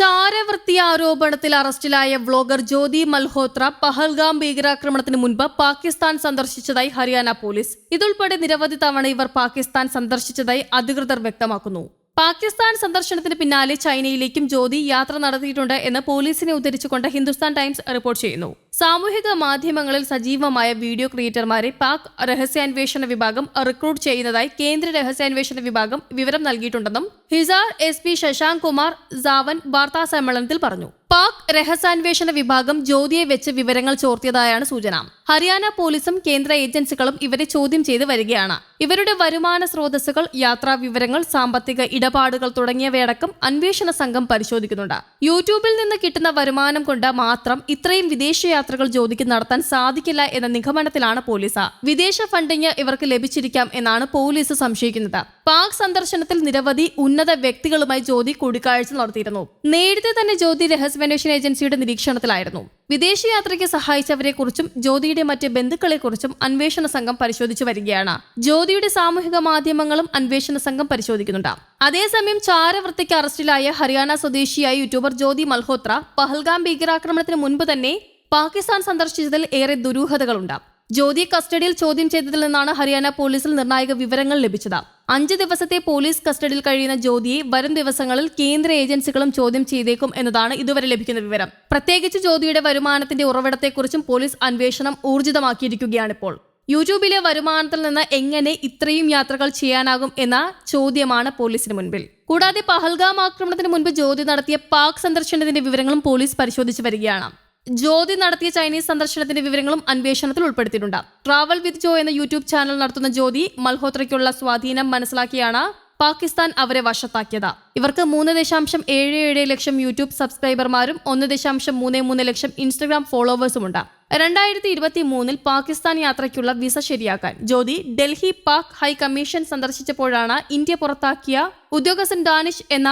ചാരവൃത്തി ആരോപണത്തിൽ അറസ്റ്റിലായ വ്ലോഗർ ജ്യോതി മൽഹോത്ര പഹൽഗാം ഭീകരാക്രമണത്തിന് മുൻപ് പാകിസ്ഥാൻ സന്ദർശിച്ചതായി ഹരിയാന പോലീസ്. ഇതുൾപ്പെടെ നിരവധി തവണ ഇവർ പാകിസ്ഥാൻ സന്ദർശിച്ചതായി അധികൃതർ വ്യക്തമാക്കുന്നു. പാകിസ്ഥാൻ സന്ദർശനത്തിന് പിന്നാലെ ചൈനയിലേക്കും ജ്യോതി യാത്ര നടത്തിയിട്ടുണ്ട് എന്ന് പോലീസിനെ ഉദ്ധരിച്ചുകൊണ്ട് ഹിന്ദുസ്ഥാൻ ടൈംസ് റിപ്പോർട്ട് ചെയ്യുന്നു. സാമൂഹിക മാധ്യമങ്ങളിൽ സജീവമായ വീഡിയോ ക്രിയേറ്റർമാരെ പാക് രഹസ്യാന്വേഷണ വിഭാഗം റിക്രൂട്ട് ചെയ്യുന്നതായി കേന്ദ്ര രഹസ്യാന്വേഷണ വിഭാഗം വിവരം നൽകിയിട്ടുണ്ടെന്നും ഹിസാർ എസ് പി ശശാങ്ക് കുമാർ സാവൻ വാർത്താ സമ്മേളനത്തിൽ പറഞ്ഞു. പാക് രഹസ്യാന്വേഷണ വിഭാഗം ജ്യോതിയെ വെച്ച് വിവരങ്ങൾ ചോർത്തിയതായാണ് സൂചന. ഹരിയാന പോലീസും കേന്ദ്ര ഏജൻസികളും ഇവരെ ചോദ്യം ചെയ്തു വരികയാണ്. ഇവരുടെ വരുമാന സ്രോതസ്സുകൾ യാത്രാ വിവരങ്ങൾ സാമ്പത്തിക ഇടപാടുകൾ തുടങ്ങിയവയടക്കം അന്വേഷണ സംഘം പരിശോധിക്കുന്നുണ്ട്. യൂട്യൂബിൽ നിന്ന് കിട്ടുന്ന വരുമാനം കൊണ്ട് മാത്രം ഇത്രയും വിദേശയാത്രകൾ ജ്യോതിക്ക് നടത്താൻ സാധിക്കില്ല എന്ന നിഗമനത്തിലാണ് പോലീസ്. വിദേശ ഫണ്ടിങ് ഇവർക്ക് ലഭിച്ചിരിക്കാം എന്നാണ് പോലീസ് സംശയിക്കുന്നത്. പാക് സന്ദർശനത്തിൽ നിരവധി ഉന്നത വ്യക്തികളുമായി ജ്യോതി കൂടിക്കാഴ്ച നടത്തിയിരുന്നു. നേരത്തെ തന്നെ ജ്യോതി രഹസ്യാന്വേഷണ ഏജൻസിയുടെ നിരീക്ഷണത്തിലായിരുന്നു. വിദേശയാത്രയ്ക്ക് സഹായിച്ചവരെക്കുറിച്ചും ജ്യോതിയുടെ മറ്റ് ബന്ധുക്കളെക്കുറിച്ചും അന്വേഷണ സംഘം പരിശോധിച്ചു വരികയാണ്. ജ്യോതിയുടെ സാമൂഹിക മാധ്യമങ്ങളും അന്വേഷണ സംഘം പരിശോധിക്കുന്നുണ്ട്. അതേസമയം ചാരവൃത്തിക്ക് അറസ്റ്റിലായ ഹരിയാന സ്വദേശിയായ യൂട്യൂബർ ജ്യോതി മൽഹോത്ര പഹൽഗാം ഭീകരാക്രമണത്തിന് മുൻപ് തന്നെ പാകിസ്ഥാൻ സന്ദർശിച്ചതിൽ ഏറെ ദുരൂഹതകളുണ്ട്. ജ്യോതി കസ്റ്റഡിയിൽ ചോദ്യം ചെയ്തതിൽ നിന്നാണ് ഹരിയാന പോലീസിൽ നിർണായക വിവരങ്ങൾ ലഭിച്ചത്. അഞ്ച് ദിവസത്തെ പോലീസ് കസ്റ്റഡിയിൽ കഴിയുന്ന ജ്യോതിയെ വരും ദിവസങ്ങളിൽ കേന്ദ്ര ഏജൻസികളും ചോദ്യം ചെയ്തേക്കും എന്നതാണ് ഇതുവരെ ലഭിക്കുന്ന വിവരം. പ്രത്യേകിച്ച് ജ്യോതിയുടെ വരുമാനത്തിന്റെ ഉറവിടത്തെക്കുറിച്ചും പോലീസ് അന്വേഷണം ഊർജിതമാക്കിയിരിക്കുകയാണിപ്പോൾ. യൂട്യൂബിലെ വരുമാനത്തിൽ നിന്ന് എങ്ങനെ ഇത്രയും യാത്രകൾ ചെയ്യാനാകും എന്ന ചോദ്യമാണ് പോലീസിന് മുൻപിൽ. കൂടാതെ പഹൽഗാം ആക്രമണത്തിന് മുൻപ് ജ്യോതി നടത്തിയ പാക് സന്ദർശനത്തിന്റെ വിവരങ്ങളും പോലീസ് പരിശോധിച്ചു വരികയാണ്. ജ്യോതി നടത്തിയ ചൈനീസ് സന്ദർശനത്തിന്റെ വിവരങ്ങളും അന്വേഷണത്തിൽ ഉൾപ്പെടുത്തിയിട്ടുണ്ട്. ട്രാവൽ വിത്ത് ജോ എന്ന യൂട്യൂബ് ചാനൽ നടത്തുന്ന ജ്യോതി മൽഹോത്രയ്ക്കുള്ള സ്വാധീനം മനസ്സിലാക്കിയാണ് പാകിസ്ഥാൻ അവരെ വശത്താക്കിയത്. ഇവർക്ക് മൂന്ന് ദശാംശം ഏഴ് ഏഴ് ലക്ഷം യൂട്യൂബ് സബ്സ്ക്രൈബർമാരും ഒന്ന് ദശാംശം മൂന്ന് മൂന്ന് ലക്ഷം ഇൻസ്റ്റഗ്രാം ഫോളോവേഴ്സുമുണ്ട് രണ്ടായിരത്തി ഇരുപത്തി മൂന്നിൽ പാകിസ്ഥാൻ യാത്രയ്ക്കുള്ള വിസ ശരിയാക്കാൻ ജ്യോതി ഡൽഹി പാക് ഹൈ കമ്മീഷൻ സന്ദർശിച്ചപ്പോഴാണ് ഇന്ത്യ പുറത്താക്കിയ ഉദ്യോഗസ്ഥൻ ഡാനിഷ് എന്ന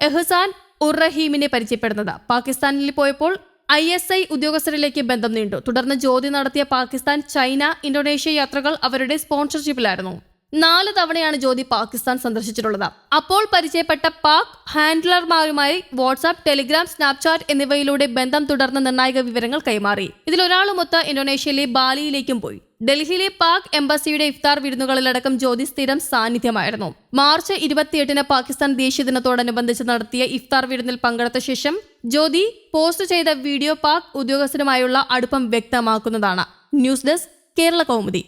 എഹ്സാൻ ഉർ റഹീമിനെ പരിചയപ്പെടുന്നത്. പാകിസ്ഥാനിൽ പോയപ്പോൾ ഐ എസ് ഐ ഉദ്യോഗസ്ഥരിലേക്ക് ബന്ധം നീണ്ടു. തുടർന്ന് ജ്യോതി നടത്തിയ പാകിസ്ഥാൻ ചൈന ഇന്തോനേഷ്യ യാത്രകൾ അവരുടെ സ്പോൺസർഷിപ്പിലായിരുന്നു. നാല് തവണയാണ് ജ്യോതി പാകിസ്ഥാൻ സന്ദർശിച്ചിട്ടുള്ളത്. അപ്പോൾ പരിചയപ്പെട്ട പാക് ഹാൻഡ്ലർമാരുമായി വാട്സാപ്പ് ടെലിഗ്രാം സ്നാപ്ചാറ്റ് എന്നിവയിലൂടെ ബന്ധം തുടർന്ന് നിർണായക വിവരങ്ങൾ കൈമാറി. ഇതിലൊരാളുമൊത്ത് ഇന്തോനേഷ്യയിലെ ബാലിയിലേക്കും പോയി. ഡൽഹിയിലെ പാക് എംബസിയുടെ ഇഫ്താർ വിരുന്നുകളിലടക്കം ജ്യോതി സ്ഥിരം സാന്നിധ്യമായിരുന്നു. മാർച്ച് ഇരുപത്തിയെട്ടിന് പാകിസ്ഥാൻ ദേശീയ ദിനത്തോടനുബന്ധിച്ച് നടത്തിയ ഇഫ്താർ വിരുന്നിൽ പങ്കെടുത്ത ശേഷം ജ്യോതി പോസ്റ്റ് ചെയ്ത വീഡിയോ പാക് ഉദ്യോഗസ്ഥരുമായുള്ള അടുപ്പം വ്യക്തമാക്കുന്നതാണ്. News desk Kerala Kaumudi.